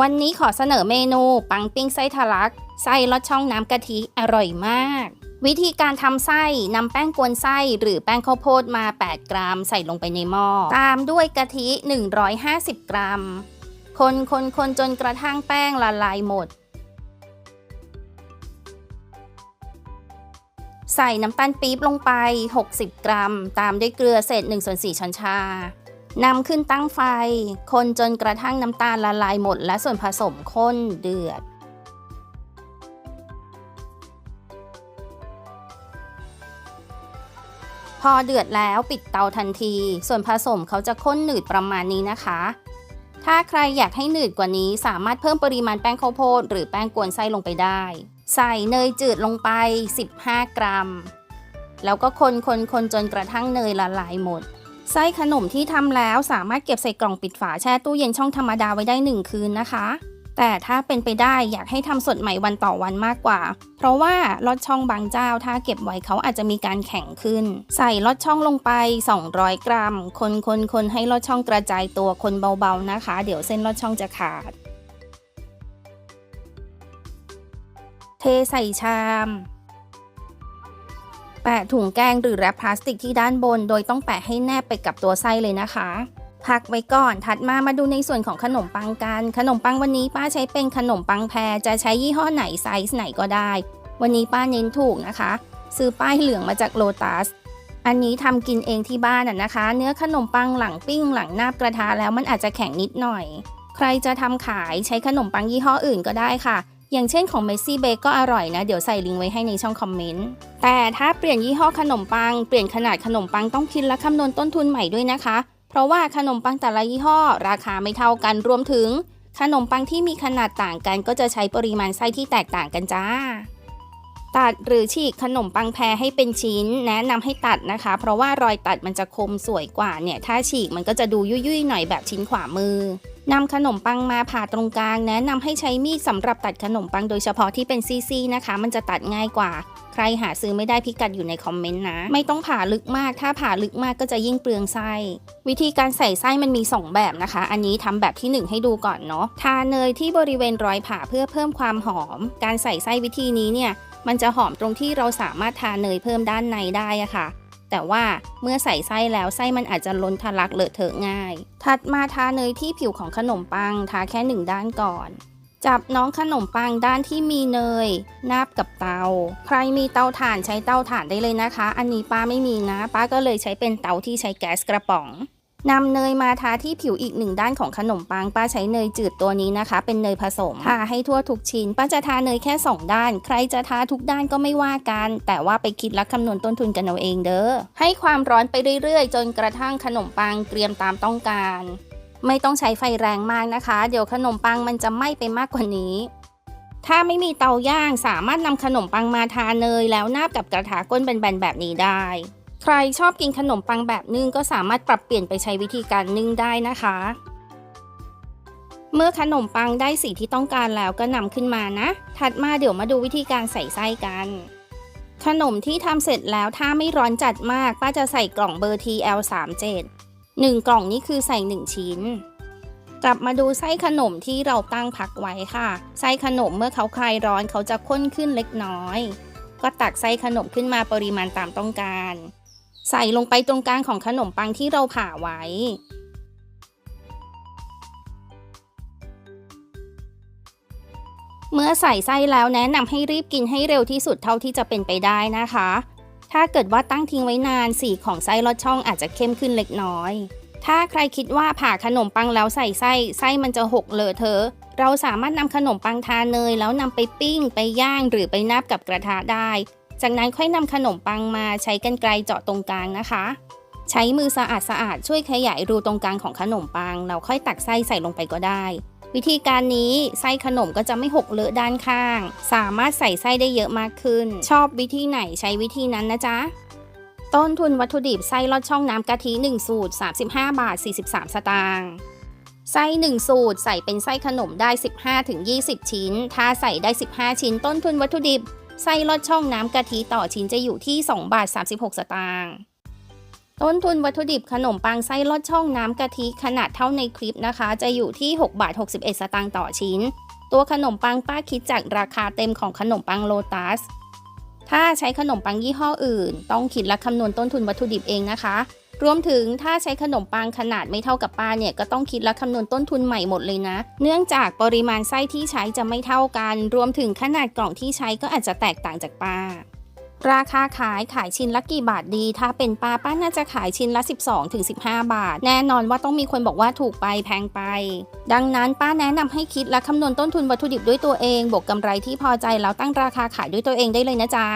วันนี้ขอเสนอเมนูปังปิ้งไส้ทะลัก ไส้ลอดช่องน้ำกะทิอร่อยมาก วิธีการทำไส้นำแป้งกวนไส้หรือแป้งข้าวโพดมา 8 กรัม ใส่ลงไปในหม้อตามด้วยกะทิ 150 กรัม คนคนคนจนกระทั่งแป้งละลายหมด ใส่น้ำตาลปี๊บลงไป 60 กรัม ตามด้วยเกลือเศษ1ส่วน4ช้อนชา นำขึ้นตั้งไฟ คนจนกระทั่งน้ำตาลละลายหมด และส่วนผสมข้นเดือด พอเดือดแล้วปิดเตาทันที ส่วนผสมเขาจะข้นหนืดประมาณนี้นะคะ ถ้าใครอยากให้หนืดกว่านี้สามารถเพิ่มปริมาณแป้งข้าวโพดหรือแป้งกวนไส้ลงไปได้ ใส่เนยจืดลงไป 15 กรัม แล้วก็คนคนคนจนกระทั่งเนยละลายหมด ไส้ขนมที่ทำแล้วสามารถเก็บใส่กล่องปิดฝาแช่ตู้เย็นช่องธรรมดาไว้ได้ 1 คืนนะคะ แต่ถ้าเป็นไปได้อยากให้ทำสดใหม่วันต่อวันมากกว่า เพราะว่าลอดช่องบางเจ้าถ้าเก็บไว้เขาอาจจะมีการแข็งขึ้น ใส่ลอดช่องลงไป 200 กรัม คนคนคนให้ลอดช่องกระจายตัวคนเบาๆนะคะ เดี๋ยวเส้นลอดช่องจะขาด เทใส่ชาม แปะถุงแกงหรือแรปพลาสติกที่ด้านบน โดยต้องแปะให้แนบไปกับตัวไส้เลยนะคะ พักไว้ก่อน ถัดมามาดูในส่วนของขนมปังกัน ขนมปังวันนี้ป้าใช้เป็นขนมปังแพร จะใช้ยี่ห้อไหนไซส์ไหนก็ได้ วันนี้ป้าเน้นถูกนะคะ ซื้อป้ายเหลืองมาจากโลตัส อันนี้ทำกินเองที่บ้านอะนะคะ เนื้อขนมปังหลังปิ้ง หลังนาบกระทะแล้วมันอาจจะแข็งนิดหน่อย ใครจะทำขายใช้ขนมปังยี่ห้ออื่นก็ได้ค่ะ อย่างเช่นของเมซี่เบกก็อร่อยนะ เดี๋ยวใส่ลิงก์ไว้ให้ในช่องคอมเมนต์ แต่ถ้าเปลี่ยนยี่ห้อขนมปัง เปลี่ยนขนาดขนมปังต้องคิดและคำนวณต้นทุนใหม่ด้วยนะคะ เพราะว่าขนมปังแต่ละยี่ห้อ ราคาไม่เท่ากันรวมถึง ขนมปังที่มีขนาดต่างกันก็จะใช้ปริมาณไส้ที่แตกต่างกันจ้า ตัดหรือฉีกขนมปังแพรให้เป็นชิ้น แนะนำให้ตัดนะคะ เพราะว่ารอยตัดมันจะคมสวยกว่าเนี่ย ถ้าฉีกมันก็จะดูยุ่ยๆหน่อยแบบชิ้นขวามือนำขนมปังมาผ่าตรงกลาง แนะนำให้ใช้มีดสำหรับตัดขนมปังโดยเฉพาะที่เป็นซี่ๆนะคะ มันจะตัดง่ายกว่า ใครหาซื้อไม่ได้พิกัดอยู่ในคอมเมนต์นะ ไม่ต้องผ่าลึกมาก ถ้าผ่าลึกมากก็จะยิ่งเปลืองไส้ วิธีการใส่ไส้มันมี 2 แบบนะคะ อันนี้ทำแบบที่ 1 ให้ดูก่อนเนาะทาเนยที่บริเวณรอยผ่าเพื่อเพิ่มความหอม การใส่ไส้วิธีนี้เนี่ย มันจะหอมตรงที่เราสามารถทาเนยเพิ่มด้านในได้อะค่ะ แต่ว่าเมื่อใส่ไส้แล้วไส้มันอาจจะล้นทะลักเลอะเทอะง่าย ถัดมาทาเนยที่ผิวของขนมปังทาแค่หนึ่งด้านก่อน จับน้องขนมปังด้านที่มีเนย นาบกับเตา ใครมีเตาถ่านใช้เตาถ่านได้เลยนะคะ อันนี้ป้าไม่มีนะ ป้าก็เลยใช้เป็นเตาที่ใช้แก๊สกระป๋อง นำเนยมาทาที่ผิวอีกหนึ่งด้านของขนมปัง ป้าใช้เนยจืดตัวนี้นะคะ เป็นเนยผสมทาให้ทั่วทุกชิ้น ป้าจะทาเนยแค่ 2 ด้าน ใครจะทาทุกด้านก็ไม่ว่ากัน แต่ว่าไปคิดและคำนวณต้นทุนกันเอาเองเด้อ ให้ความร้อนไปเรื่อยๆ จนกระทั่งขนมปังเตรียมตามต้องการ ไม่ต้องใช้ไฟแรงมากนะคะ เดี๋ยวขนมปังมันจะไหม้ไปมากกว่านี้ถ้าไม่มีเตาย่างสามารถนำขนมปังมาทาเนยแล้วนาบกับกระถาก้นแบนๆแบบนี้ได้ ใครชอบกินขนมปังแบบนึ่งก็สามารถปรับเปลี่ยนไปใช้วิธีการนึ่งได้นะคะ เมื่อขนมปังได้สีที่ต้องการแล้วก็นำขึ้นมานะ ถัดมาเดี๋ยวมาดูวิธีการใส่ไส้กัน ขนมที่ทำเสร็จแล้วถ้าไม่ร้อนจัดมากป้าจะใส่กล่องเบอร์ TL37 1 กล่องนี้คือใส่ 1 ชิ้น กลับมาดูไส้ขนมที่เราตั้งพักไว้ค่ะ ไส้ขนมเมื่อเขาคลายร้อนเขาจะข้นขึ้นเล็กน้อย ก็ตักไส้ขนมขึ้นมาปริมาณตามต้องการ ใส่ลงไปตรงกลางของขนมปังที่เราผ่าไว้ เมื่อใส่ไส้แล้วแนะนำให้รีบกินให้เร็วที่สุดเท่าที่จะเป็นไปได้นะคะ ถ้าเกิดว่าตั้งทิ้งไว้นานสีของไส้ลอดช่องอาจจะเข้มขึ้นเล็กน้อย ถ้าใครคิดว่าผ่าขนมปังแล้วใส่ไส้ไส้มันจะหกเลอะเทอะเราสามารถนำขนมปังทาเนยแล้วนำไปปิ้ง ไปย่างหรือไปนาบกับกระทะได้ จากนั้นค่อยนำขนมปังมาใช้กรรไกรเจาะตรงกลางนะคะ ใช้มือสะอาดสะอาดๆช่วยขยายรูตรงกลางของขนมปัง เราค่อยตักไส้ใส่ลงไปก็ได้ วิธีการนี้ไส้ขนมก็จะไม่หกเลอะด้านข้าง สามารถใส่ไส้ได้เยอะมากขึ้น ชอบวิธีไหนใช้วิธีนั้นนะจ๊ะต้นทุนวัตถุดิบไส้ลอดช่องน้ำกะทิ 1 สูตร 35 บาท 43 สตางค์ไส้ 1 สูตรใส่เป็นไส้ขนมได้ 15-20 ชิ้น ถ้าใส่ได้ 15 ชิ้น ต้นทุนวัตถุดิบ ไส้ลอดช่องน้ำกะทิต่อชิ้นจะอยู่ที่ 2 บาท 36 สตางค์ต้นทุนวัตถุดิบขนมปังไส้ลอดช่องน้ำกะทิขนาดเท่าในคลิปนะคะ จะอยู่ที่ 6 บาท 61 สตางค์ต่อชิ้น ตัวขนมปังป้าคิดจากราคาเต็มของขนมปังโลตัส ถ้าใช้ขนมปังยี่ห้ออื่น ต้องคิดและคำนวณต้นทุนวัตถุดิบเองนะคะ รวมถึงถ้าใช้ขนมปังขนาดไม่เท่ากับป้าเนี่ยก็ต้องคิดและคำนวณต้นทุนใหม่หมดเลยนะ เนื่องจากปริมาณไส้ที่ใช้จะไม่เท่ากัน รวมถึงขนาดกล่องที่ใช้ก็อาจจะแตกต่างจากป้าราคาขายขายชิ้นละกี่บาทดี ถ้าเป็นป้าป้าน่าจะขายชิ้นละ 12ถึง15บาท แน่นอนว่าต้องมีคนบอกว่าถูกไปแพงไป ดังนั้นป้าแนะนำให้คิดและคำนวณต้นทุนวัตถุดิบด้วยตัวเอง บวกกำไรที่พอใจแล้วตั้งราคาขายด้วยตัวเองได้เลยนะจ๊ะ